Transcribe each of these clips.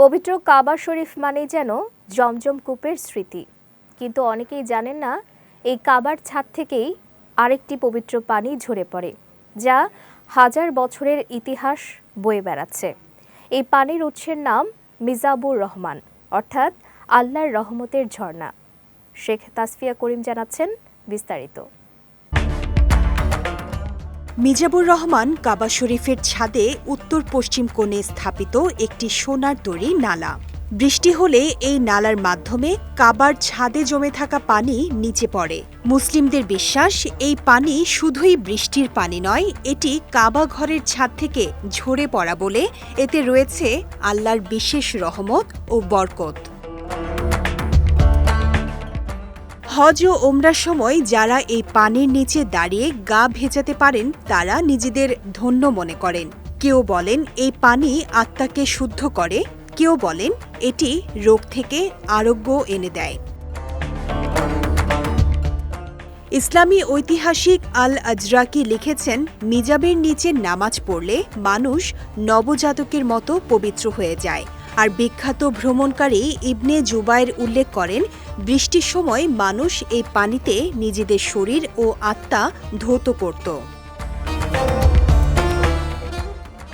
পবিত্র কাবা শরীফ মানে যেন জমজম কূপের স্মৃতি। কিন্তু অনেকেই জানেন না, এই কাবার ছাদ থেকেই আরেকটি পবিত্র পানি ঝরে পড়ে, যা হাজার বছরের ইতিহাস বয়ে বেড়াচ্ছে। এই পানির উৎসের নাম মিজাবুর রহমান, অর্থাৎ আল্লাহর রহমতের ঝর্ণা। শেখ তাসফিয়া করিম জানাচ্ছেন বিস্তারিত। মিজাবুর রহমান কাবা শরীফের ছাদে উত্তর পশ্চিম কোণে স্থাপিত একটি সোনার তৈরি নালা। বৃষ্টি হলে এই নালার মাধ্যমে কাবার ছাদে জমে থাকা পানি নিচে পড়ে। মুসলিমদের বিশ্বাস, এই পানি শুধুই বৃষ্টির পানি নয়, এটি কাবা ঘরের ছাদ থেকে ঝরে পড়া বলে এতে রয়েছে আল্লাহর বিশেষ রহমত ও বরকত। হজ ও ওমরার সময় যারা এই পানির নিচে দাঁড়িয়ে গা ভেজাতে পারেন, তারা নিজেদের ধন্য মনে করেন। কেউ বলেন, এই পানি আত্মাকে শুদ্ধ করে। কেউ বলেন, এটি রোগ থেকে আরোগ্য এনে দেয়। ইসলামী ঐতিহাসিক আল আজরাকি লিখেছেন মিজাবের নিচে নামাজ পড়লে মানুষ নবজাতকের মতো পবিত্র হয়ে যায়। আর বিখ্যাত ভ্রমণকারী ইবনে জুবাইর উল্লেখ করেন বৃষ্টির সময় মানুষ এই পানিতে নিজেদের শরীর ও আত্মা ধৌত করত।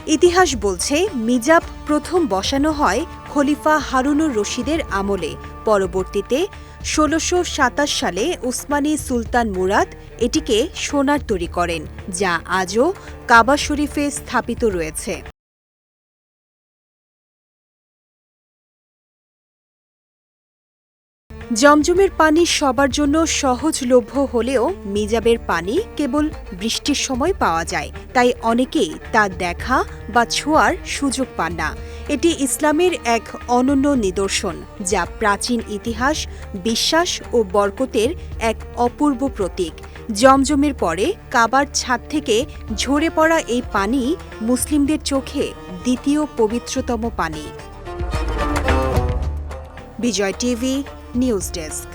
ইতিহাস বলছে, মিজাব প্রথম বসানো হয় খলিফা হারুনুর রশিদের আমলে। পরবর্তীতে ষোলোশো সালে উসমানী সুলতান মুরাদ এটিকে সোনার তৈরি করেন, যা আজও কাবা শরীফে স্থাপিত রয়েছে। জমজমের পানি সবার জন্য সহজলভ্য হলেও মিজাবের পানি কেবল বৃষ্টির সময় পাওয়া যায়। তাই অনেকেই তা দেখা বা ছোঁয়ার সুযোগ পান না। এটি ইসলামের এক অনন্য নিদর্শন, যা প্রাচীন ইতিহাস, বিশ্বাস ও বরকতের এক অপূর্ব প্রতীক। জমজমের পরে কাবার ছাদ থেকে ঝরে পড়া এই পানি মুসলিমদের চোখে দ্বিতীয় পবিত্রতম পানি। Vijay TV news desk